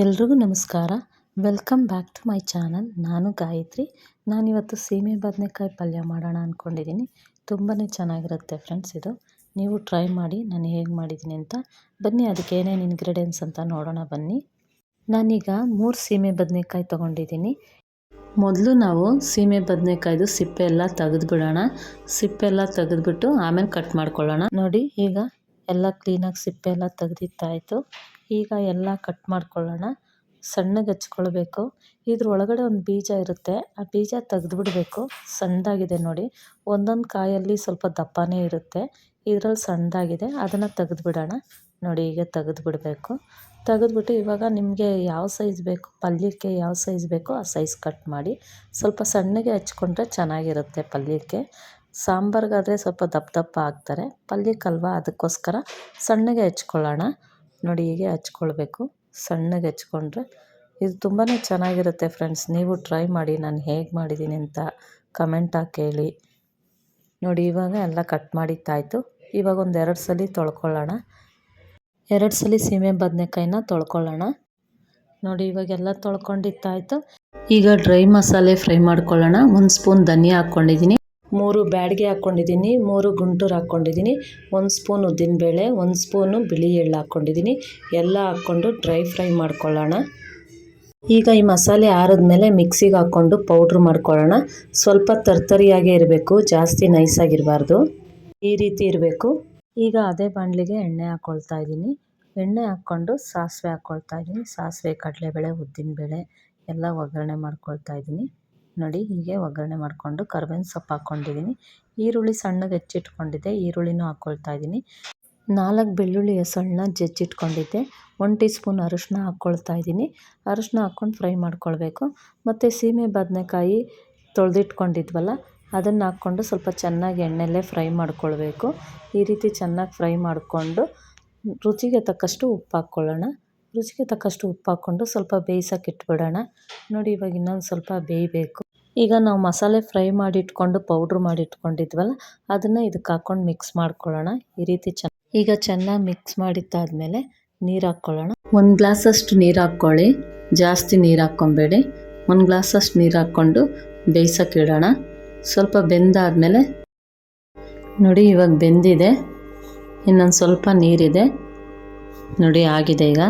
ಎಲ್ರಿಗೂ ನಮಸ್ಕಾರ. Welcome back to my channel. ನಾನು ಗಾಯತ್ರಿ. ನಾನಿವತ್ತು ಸೀಮೆ ಬದನೆಕಾಯಿ ಪಲ್ಯ ಮಾಡೋಣ ಅಂದ್ಕೊಂಡಿದ್ದೀನಿ ತುಂಬಾ ಚೆನ್ನಾಗಿರುತ್ತೆ ಫ್ರೆಂಡ್ಸ್ ಇದು. ನೀವು ಟ್ರೈ ಮಾಡಿ, ನಾನು ಹೇಗೆ ಮಾಡಿದ್ದೀನಿ ಅಂತ. ಬನ್ನಿ, ಅದಕ್ಕೆ ಏನೇನು ಇಂಗ್ರೀಡಿಯೆಂಟ್ಸ್ ಅಂತ ನೋಡೋಣ ಬನ್ನಿ. ನಾನೀಗ ಮೂರು ಸೀಮೆ ಬದನೆಕಾಯಿ ತೊಗೊಂಡಿದ್ದೀನಿ. ಮೊದಲು ನಾವು ಸೀಮೆ ಬದನೆಕಾಯ್ದು ಸಿಪ್ಪೆ ಎಲ್ಲ ತೆಗೆದುಬಿಡೋಣ. ಸಿಪ್ಪೆ ಎಲ್ಲ ತೆಗೆದುಬಿಟ್ಟು ಆಮೇಲೆ ಕಟ್ ಮಾಡ್ಕೊಳ್ಳೋಣ. ನೋಡಿ, ಈಗ ಎಲ್ಲ ಕ್ಲೀನಾಗಿ ಸಿಪ್ಪೆ ಎಲ್ಲ ತೆಗೆದಿತ್ತಾಯಿತು ಈಗ ಎಲ್ಲ ಕಟ್ ಮಾಡ್ಕೊಳ್ಳೋಣ. ಸಣ್ಣಗೆ ಹಚ್ಕೊಳ್ಬೇಕು. ಇದ್ರ ಒಳಗಡೆ ಒಂದು ಬೀಜ ಇರುತ್ತೆ. ಆ ಬೀಜ ತೆಗೆದುಬಿಡ್ಬೇಕು. ಸಣ್ಣದಾಗಿದೆ ನೋಡಿ. ಒಂದೊಂದು ಕಾಯಲ್ಲಿ ಸ್ವಲ್ಪ ದಪ್ಪನೇ ಇರುತ್ತೆ. ಇದರಲ್ಲಿ ಸಣ್ಣದಾಗಿದೆ. ಅದನ್ನು ತೆಗೆದುಬಿಡೋಣ. ನೋಡಿ, ಈಗ ತೆಗೆದುಬಿಡಬೇಕು. ತೆಗೆದ್ಬಿಟ್ಟು ಇವಾಗ ನಿಮಗೆ ಯಾವ ಸೈಜ್ ಬೇಕು, ಪಲ್ಯಕ್ಕೆ ಯಾವ ಸೈಜ್ ಬೇಕೋ, ಆ ಸೈಜ್ ಕಟ್ ಮಾಡಿ ಸ್ವಲ್ಪ ಸಣ್ಣಗೆ ಹಚ್ಕೊಂಡ್ರೆ ಚೆನ್ನಾಗಿರುತ್ತೆ ಪಲ್ಯಕ್ಕೆ. ಸಾಂಬಾರ್ಗಾದರೆ ಸ್ವಲ್ಪ ದಪ್ಪ ದಪ್ಪ ಹಾಕ್ತಾರೆ ಪಲ್ಯಕ್ಕಲ್ವ ಅದಕ್ಕೋಸ್ಕರ ಸಣ್ಣಗೆ ಹೆಚ್ಕೊಳ್ಳೋಣ. ನೋಡಿ ಹೀಗೆ ಹಚ್ಕೊಳ್ಬೇಕು. ಸಣ್ಣಗೆ ಹೆಚ್ಕೊಂಡ್ರೆ ಇದು ತುಂಬಾ ಚೆನ್ನಾಗಿರುತ್ತೆ ಫ್ರೆಂಡ್ಸ್. ನೀವು ಟ್ರೈ ಮಾಡಿ, ನಾನು ಹೇಗೆ ಮಾಡಿದ್ದೀನಿ ಅಂತ ಕಮೆಂಟ್ ಹಾಕಿ ಹೇಳಿ. ನೋಡಿ ಇವಾಗ ಎಲ್ಲ ಕಟ್ ಮಾಡಿತ್ತಾಯಿತು ಇವಾಗ ಒಂದು ಎರಡು ಸಲ ತೊಳ್ಕೊಳ್ಳೋಣ. ಎರಡು ಸಲ ಸೀಮೆ ಬದನೆಕಾಯಿನ ತೊಳ್ಕೊಳ್ಳೋಣ. ನೋಡಿ ಇವಾಗೆಲ್ಲ ತೊಳ್ಕೊಂಡಿತ್ತಾಯಿತು ಈಗ ಡ್ರೈ ಮಸಾಲೆ ಫ್ರೈ ಮಾಡ್ಕೊಳ್ಳೋಣ. ಒಂದು ಸ್ಪೂನ್ ಧನಿಯಾ ಹಾಕ್ಕೊಂಡಿದ್ದೀನಿ ಮೂರು ಬ್ಯಾಡಿಗೆ ಹಾಕ್ಕೊಂಡಿದ್ದೀನಿ, ಮೂರು ಗುಂಟೂರು ಹಾಕ್ಕೊಂಡಿದ್ದೀನಿ, ಒಂದು ಸ್ಪೂನ್ ಉದ್ದಿನಬೇಳೆ, ಒಂದು ಸ್ಪೂನು ಬಿಳಿ ಎಳ್ಳು ಹಾಕ್ಕೊಂಡಿದ್ದೀನಿ, ಎಲ್ಲ ಹಾಕ್ಕೊಂಡು ಡ್ರೈ ಫ್ರೈ ಮಾಡ್ಕೊಳ್ಳೋಣ. ಈಗ ಈ ಮಸಾಲೆ ಆರಿದ್ಮೇಲೆ ಮಿಕ್ಸಿಗೆ ಹಾಕ್ಕೊಂಡು ಪೌಡ್ರ್ ಮಾಡ್ಕೊಳ್ಳೋಣ. ಸ್ವಲ್ಪ ತರ್ತರಿಯಾಗೇ ಇರಬೇಕು, ಜಾಸ್ತಿ ನೈಸಾಗಿರಬಾರ್ದು. ಈ ರೀತಿ ಇರಬೇಕು. ಈಗ ಅದೇ ಬಾಣಲಿಗೆ ಎಣ್ಣೆ ಹಾಕ್ಕೊಳ್ತಾ ಇದ್ದೀನಿ. ಎಣ್ಣೆ ಹಾಕ್ಕೊಂಡು ಸಾಸಿವೆ ಹಾಕ್ಕೊಳ್ತಾ ಇದ್ದೀನಿ. ಸಾಸಿವೆ, ಕಡಲೆಬೇಳೆ, ಉದ್ದಿನಬೇಳೆ ಎಲ್ಲ ಒಗ್ಗರಣೆ ಮಾಡ್ಕೊಳ್ತಾ ಇದ್ದೀನಿ. ನೋಡಿ ಹೀಗೆ ಒಗ್ಗರಣೆ ಮಾಡಿಕೊಂಡು ಕರ್ಬೇವಿನ ಸೊಪ್ಪು ಹಾಕ್ಕೊಂಡಿದ್ದೀನಿ. ಈರುಳ್ಳಿ ಸಣ್ಣಗೆ ಹೆಚ್ಚಿಟ್ಕೊಂಡಿದ್ದೆ, ಈರುಳ್ಳಿನೂ ಹಾಕ್ಕೊಳ್ತಾ ಇದ್ದೀನಿ. ನಾಲ್ಕು ಬೆಳ್ಳುಳ್ಳಿ ಸಣ್ಣ ಜಜ್ಜಿಟ್ಕೊಂಡಿದ್ದೆ. ಒನ್ ಟೀ ಸ್ಪೂನ್ ಅರಿಶಿನ ಹಾಕ್ಕೊಳ್ತಾ ಇದ್ದೀನಿ. ಅರಿಶಿನ ಹಾಕ್ಕೊಂಡು ಫ್ರೈ ಮಾಡ್ಕೊಳ್ಬೇಕು. ಮತ್ತು ಸೀಮೆ ಬದನೆಕಾಯಿ ತೊಳೆದಿಟ್ಕೊಂಡಿದ್ವಲ್ಲ, ಅದನ್ನು ಹಾಕ್ಕೊಂಡು ಸ್ವಲ್ಪ ಚೆನ್ನಾಗಿ ಎಣ್ಣೆಲ್ಲೇ ಫ್ರೈ ಮಾಡ್ಕೊಳ್ಬೇಕು. ಈ ರೀತಿ ಚೆನ್ನಾಗಿ ಫ್ರೈ ಮಾಡಿಕೊಂಡು ರುಚಿಗೆ ತಕ್ಕಷ್ಟು ಉಪ್ಪು ಹಾಕ್ಕೊಳ್ಳೋಣ. ರುಚಿಗೆ ತಕ್ಕಷ್ಟು ಉಪ್ಪು ಹಾಕ್ಕೊಂಡು ಸ್ವಲ್ಪ ಬೇಯಿಸೋಕೆ ಇಟ್ಬಿಡೋಣ. ನೋಡಿ ಇವಾಗ ಇನ್ನೊಂದು ಸ್ವಲ್ಪ ಬೇಯಬೇಕು. ಈಗ ನಾವು ಮಸಾಲೆ ಫ್ರೈ ಮಾಡಿ ಇಟ್ಕೊಂಡು ಪೌಡ್ರ್ ಮಾಡಿ ಇಟ್ಕೊಂಡಿದ್ವಲ್ಲ ಅದನ್ನು ಇದಕ್ಕೆ ಹಾಕ್ಕೊಂಡು ಮಿಕ್ಸ್ ಮಾಡ್ಕೊಳ್ಳೋಣ. ಈ ರೀತಿ ಚೆನ್ನ ಈಗ ಚೆನ್ನಾಗಿ ಮಿಕ್ಸ್ ಮಾಡಿದ್ದಾದಮೇಲೆ ನೀರು ಹಾಕ್ಕೊಳ್ಳೋಣ. ಒಂದು ಗ್ಲಾಸಷ್ಟು ನೀರು ಹಾಕ್ಕೊಳ್ಳಿ. ಜಾಸ್ತಿ ನೀರು ಹಾಕ್ಕೊಬೇಡಿ. ಒಂದು ಗ್ಲಾಸಷ್ಟು ನೀರು ಹಾಕ್ಕೊಂಡು ಬೇಯಿಸೋಕೆ ಇಡೋಣ. ಸ್ವಲ್ಪ ಬೆಂದಾದಮೇಲೆ, ನೋಡಿ ಇವಾಗ ಬೆಂದಿದೆ. ಇನ್ನೊಂದು ಸ್ವಲ್ಪ ನೀರಿದೆ. ನೋಡಿ ಆಗಿದೆ ಈಗ.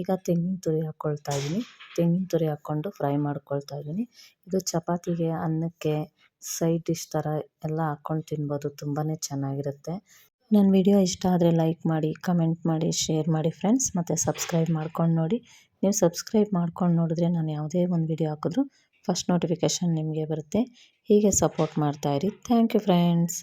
ಈಗ ತೆಂಗಿನ ತುರಿ ಹಾಕ್ಕೊಳ್ತಾ ಇದ್ದೀನಿ. ತೆಂಗಿನ ತುರಿ ಹಾಕ್ಕೊಂಡು ಫ್ರೈ ಮಾಡ್ಕೊಳ್ತಾ ಇದ್ದೀನಿ. ಇದು ಚಪಾತಿಗೆ, ಅನ್ನಕ್ಕೆ, ಸೈಡ್ ಡಿಶ್ ಥರ ಎಲ್ಲ ಹಾಕ್ಕೊಂಡು ತಿನ್ಬೋದು. ತುಂಬಾ ಚೆನ್ನಾಗಿರುತ್ತೆ. ನನ್ನ ವಿಡಿಯೋ ಇಷ್ಟ ಆದರೆ ಲೈಕ್ ಮಾಡಿ, ಕಮೆಂಟ್ ಮಾಡಿ, ಶೇರ್ ಮಾಡಿ ಫ್ರೆಂಡ್ಸ್. ಮತ್ತು ಸಬ್ಸ್ಕ್ರೈಬ್ ಮಾಡ್ಕೊಂಡು ನೋಡಿ. ನೀವು ಸಬ್ಸ್ಕ್ರೈಬ್ ಮಾಡ್ಕೊಂಡು ನೋಡಿದ್ರೆ ನಾನು ಯಾವುದೇ ಒಂದು ವಿಡಿಯೋ ಹಾಕಿದ್ರು ಫಸ್ಟ್ ನೋಟಿಫಿಕೇಷನ್ ನಿಮಗೆ ಬರುತ್ತೆ. ಹೀಗೆ ಸಪೋರ್ಟ್ ಮಾಡ್ತಾಯಿರಿ ಥ್ಯಾಂಕ್ ಯು ಫ್ರೆಂಡ್ಸ್.